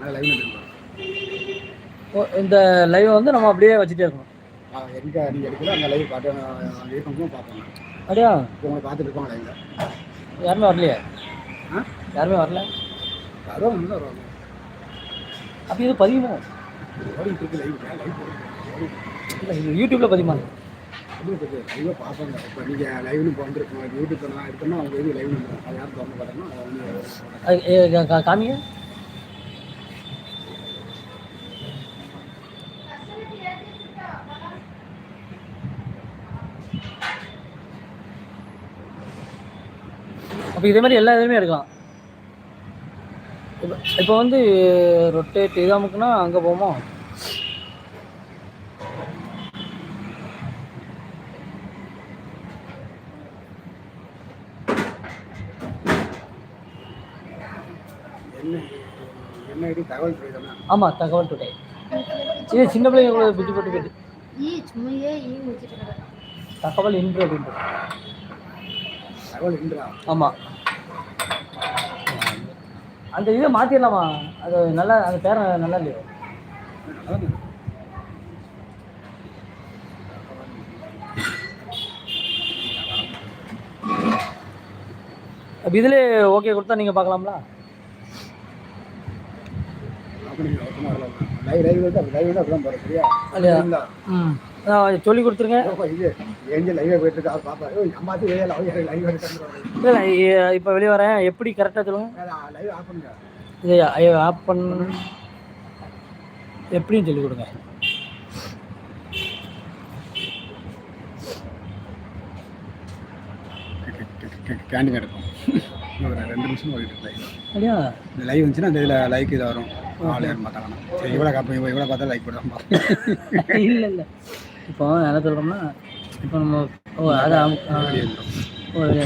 நான் லைவ் எடுக்கிறேன் ஓ இந்த லைவை வந்து நம்ம அப்படியே வச்சுட்டே இருக்கணும். எங்கே நீங்கள் எடுக்கல? அந்த லைவ் பார்த்து நான் இருக்கவங்களும் பார்ப்பேன் அப்படியா? உங்களை பார்த்துட்டு இருப்பாங்க லைவில் யாருமே வரலையே? ஆ? யாருமே வரல? தான் வருவாங்க. அப்போ இது பதியுமோ? ஓடிட்டு இருக்கு லைவ் லைவ் இல்லை யூடியூப்பில் பதியுமா? லைவாக பார்ப்பாங்க இப்போ நீங்கள் லைவ்னு வந்துருக்கோம். யூடியூப் இருக்குன்னா அவங்க எது லைவ் அது யாரும் திறந்து பார்த்தோம்னா காமிங்க. அப்போ இதே மாதிரி எல்லா இதுலையுமே எடுக்கலாம். இப்போ இப்போ வந்து ரொட்டேட் இதாமுக்குன்னா அங்கே போவோமா ஆமாம் தகவல் டுடே இது சின்ன பிள்ளைங்க கூட பிட்டு போட்டு போயிட்டு தகவல் இன்று அப்படின்ட்டு தகவல் இன்றா? ஆமாம் அந்த இதை மாற்றிடலாமா அது நல்லா அந்த பேரை நல்லா இல்லையோ? அப்போ இதில் ஓகே கொடுத்தா நீங்கள் பார்க்கலாம்ல? அப்படி லைவ் லைவ் லைவ் வந்து அப்படிதான் போகிறேன் சரியா? ம். சொல்லி கொடுத்துருங்க. இல்லை. இப்போ வெளியே வரேன். எப்படி கரெக்டாக ஆஃப் பண்ணுங்க. இதை ஆப் பண்ண. எப்படின்னு சொல்லி கொடுங்க. கேண்டிங் எடுக்கும் ரெண்டு நிமிஷம் அப்படியா? இந்த லைவ் வந்துச்சுன்னா இந்த இதில் லைக் இது வரும். ஆள் யாரும் பார்த்தாங்கன்னா. சரி இவ்வளோ காப்பி இவ்வளோ பார்த்தா லைக் போடுவாங்க இல்லை இல்லை. இப்போ என்ன சொல்கிறோம்னா இப்போ நம்ம ஓ அதை ஓ வெளியே